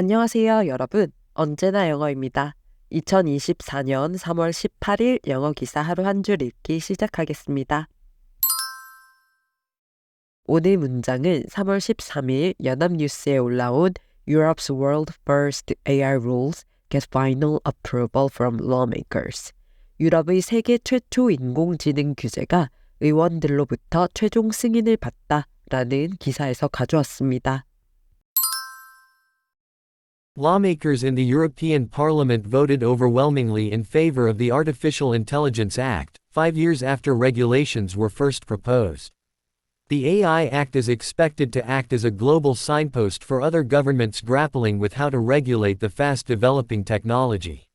안녕하세요, 여러분. 언제나 영어입니다. 2024년 3월 18일 영어 기사 하루 한 줄 읽기 시작하겠습니다. 오늘 문장은 3월 13일 연합뉴스에 올라온 Europe's World First AI Rules get final approval from lawmakers. 유럽의 세계 최초 인공지능 규제가 의원들로부터 최종 승인을 받다라는 기사에서 가져왔습니다. Lawmakers in the European Parliament voted overwhelmingly in favor of the Artificial Intelligence Act, five years after regulations were first proposed. The AI Act is expected to act as a global signpost for other governments grappling with how to regulate the fast developing technology.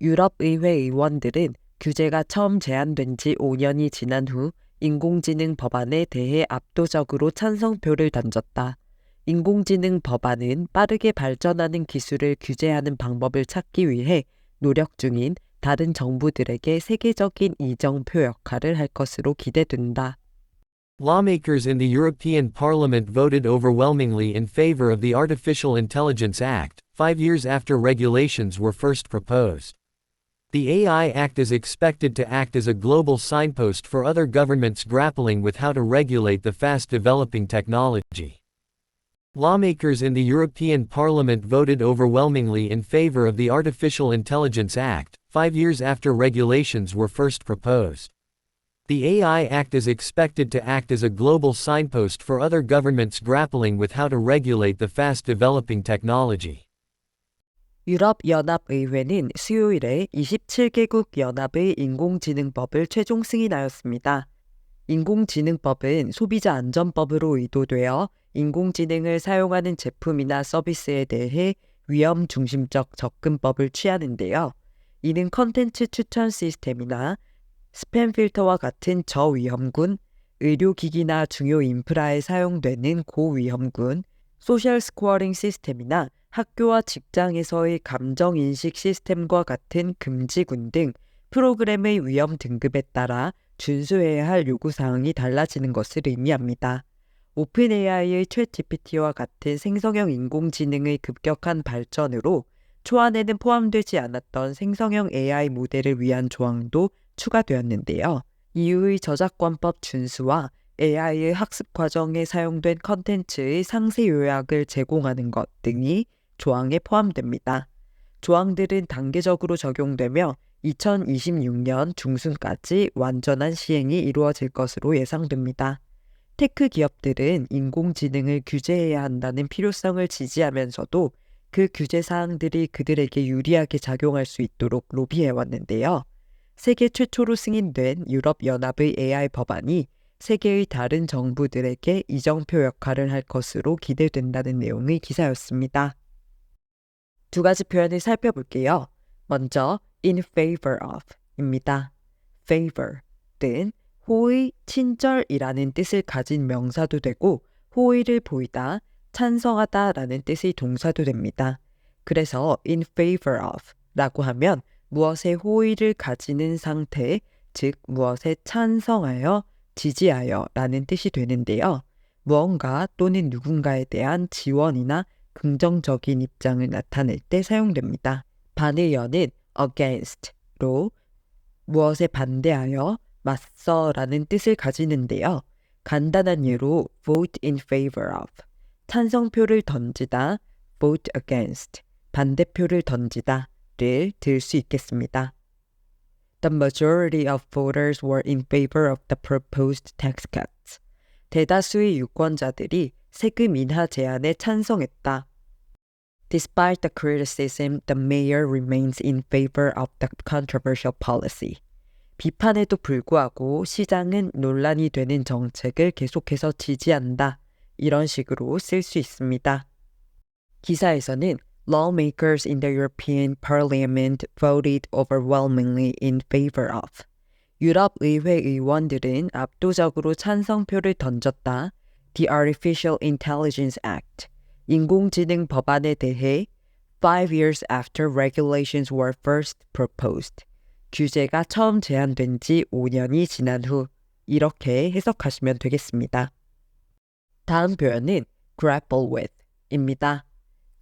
유럽의회 의원들은 규제가 처음 제안된 지 5년이 지난 후 인공지능 법안에 대해 압도적으로 찬성표를 던졌다. 인공지능 법안은 빠르게 발전하는 기술을 규제하는 방법을 찾기 위해 노력 중인 다른 정부들에게 세계적인 이정표 역할을 할 것으로 기대된다. Lawmakers in the European Parliament voted overwhelmingly in favor of the Artificial Intelligence Act, five years after regulations were first proposed. The AI Act is expected to act as a global signpost for other governments grappling with how to regulate the fast developing technology. Lawmakers in the European Parliament voted overwhelmingly in favor of the Artificial Intelligence Act, five years after regulations were first proposed. The AI Act is expected to act as a global signpost for other governments grappling with how to regulate the fast developing technology. 유럽연합의회는 수요일에 27개국 연합의 인공지능법을 최종 승인하였습니다. 인공지능법은 소비자 안전법으로 의도되어 인공지능을 사용하는 제품이나 서비스에 대해 위험 중심적 접근법을 취하는데요. 이는 컨텐츠 추천 시스템이나 스팸 필터와 같은 저위험군, 의료기기나 중요 인프라에 사용되는 고위험군, 소셜 스코어링 시스템이나 학교와 직장에서의 감정인식 시스템과 같은 금지군 등 프로그램의 위험 등급에 따라 준수해야 할 요구사항이 달라지는 것을 의미합니다. 오픈 AI의 챗 GPT와 같은 생성형 인공지능의 급격한 발전으로 초안에는 포함되지 않았던 생성형 AI 모델을 위한 조항도 추가되었는데요. 이후의 저작권법 준수와 AI의 학습 과정에 사용된 컨텐츠의 상세 요약을 제공하는 것 등이 조항에 포함됩니다. 조항들은 단계적으로 적용되며 2026년 중순까지 완전한 시행이 이루어질 것으로 예상됩니다. 테크 기업들은 인공지능을 규제해야 한다는 필요성을 지지하면서도 그 규제 사항들이 그들에게 유리하게 작용할 수 있도록 로비해 왔는데요. 세계 최초로 승인된 유럽연합의 AI 법안이 세계의 다른 정부들에게 이정표 역할을 할 것으로 기대된다는 내용의 기사였습니다. 두 가지 표현을 살펴볼게요. 먼저 in favor of 입니다. favor은 호의, 친절이라는 뜻을 가진 명사도 되고 호의를 보이다, 찬성하다라는 뜻의 동사도 됩니다. 그래서 in favor of 라고 하면 무엇에 호의를 가지는 상태, 즉 무엇에 찬성하여, 지지하여 라는 뜻이 되는데요. 무언가 또는 누군가에 대한 지원이나 긍정적인 입장을 나타낼 때 사용됩니다. 반의어는 against로 무엇에 반대하여 맞서라는 뜻을 가지는데요. 간단한 예로 vote in favor of 찬성표를 던지다 vote against 반대표를 던지다를 들 수 있겠습니다. The majority of voters were in favor of the proposed tax cuts. 대다수의 유권자들이 세금 인하 제안에 찬성했다. Despite the criticism, the mayor remains in favor of the controversial policy. 비판에도 불구하고 시장은 논란이 되는 정책을 계속해서 지지한다. 이런 식으로 쓸 수 있습니다. 기사에서는 lawmakers in the European Parliament voted overwhelmingly in favor of. 유럽 의회 의원들은 압도적으로 찬성표를 던졌다. The Artificial Intelligence Act. 인공지능 법안에 대해 five years after regulations were first proposed. 규제가 처음 제안된 지 5년이 지난 후 이렇게 해석하시면 되겠습니다. 다음 표현은 grapple with 입니다.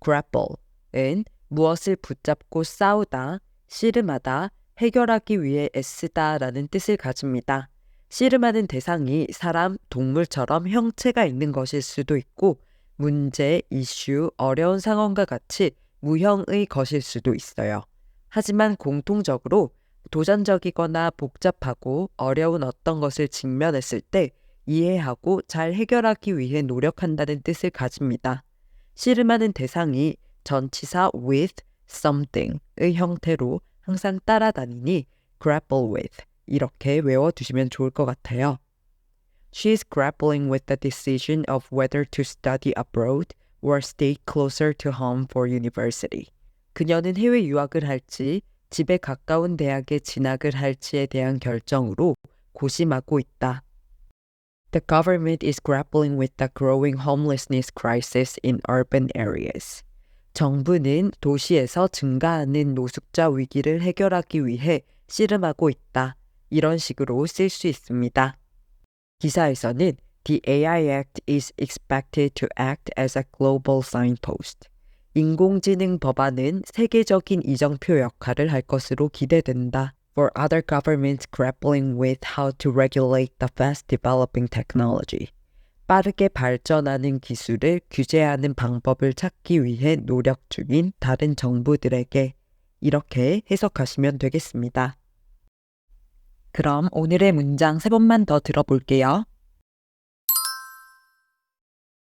grapple은 무엇을 붙잡고 싸우다, 씨름하다, 해결하기 위해 애쓰다 라는 뜻을 가집니다. 씨름하는 대상이 사람, 동물처럼 형체가 있는 것일 수도 있고 문제, 이슈, 어려운 상황과 같이 무형의 것일 수도 있어요. 하지만 공통적으로 도전적이거나 복잡하고 어려운 어떤 것을 직면했을 때 이해하고 잘 해결하기 위해 노력한다는 뜻을 가집니다. 씨름하는 대상이 전치사 with something의 형태로 항상 따라다니니 grapple with 이렇게 외워두시면 좋을 것 같아요. She is grappling with the decision of whether to study abroad or stay closer to home for university. 그녀는 해외 유학을 할지 집에 가까운 대학에 진학을 할지에 대한 결정으로 고심하고 있다. The government is grappling with the growing homelessness crisis in urban areas. 정부는 도시에서 증가하는 노숙자 위기를 해결하기 위해 씨름하고 있다. 이런 식으로 쓸 수 있습니다. 기사에서는 The AI Act is expected to act as a global signpost. 인공지능 법안은 세계적인 이정표 역할을 할 것으로 기대된다. For other governments grappling with how to regulate the fast developing technology. 빠르게 발전하는 기술을 규제하는 방법을 찾기 위해 노력 중인 다른 정부들에게 이렇게 해석하시면 되겠습니다. 그럼 오늘의 문장 세 번만 더 들어볼게요.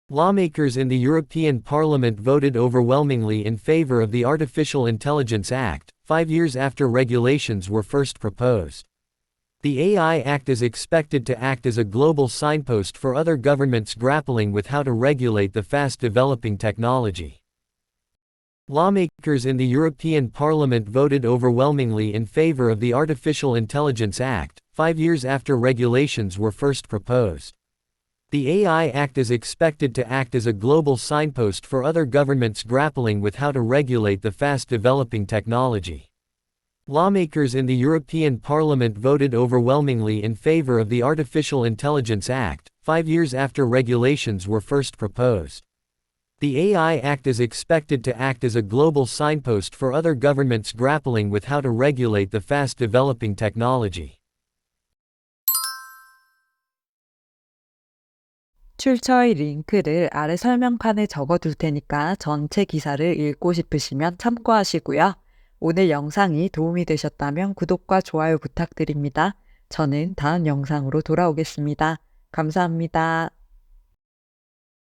Lawmakers in the European Parliament voted overwhelmingly in favor of the Artificial Intelligence Act, five years after regulations were first proposed. The AI Act is expected to act as a global signpost for other governments grappling with how to regulate the fast developing technology. Lawmakers in the European Parliament voted overwhelmingly in favor of the Artificial Intelligence Act, five years after regulations were first proposed. The AI Act is expected to act as a global signpost for other governments grappling with how to regulate the fast developing technology. Lawmakers in the European Parliament voted overwhelmingly in favor of the Artificial Intelligence Act, five years after regulations were first proposed. The AI Act is expected to act as a global signpost for other governments grappling with how to regulate the fast developing technology. 출처의 링크를 아래 설명판에 적어둘 테니까 전체 기사를 읽고 싶으시면 참고하시고요. 오늘 영상이 도움이 되셨다면 구독과 좋아요 부탁드립니다. 저는 다음 영상으로 돌아오겠습니다. 감사합니다.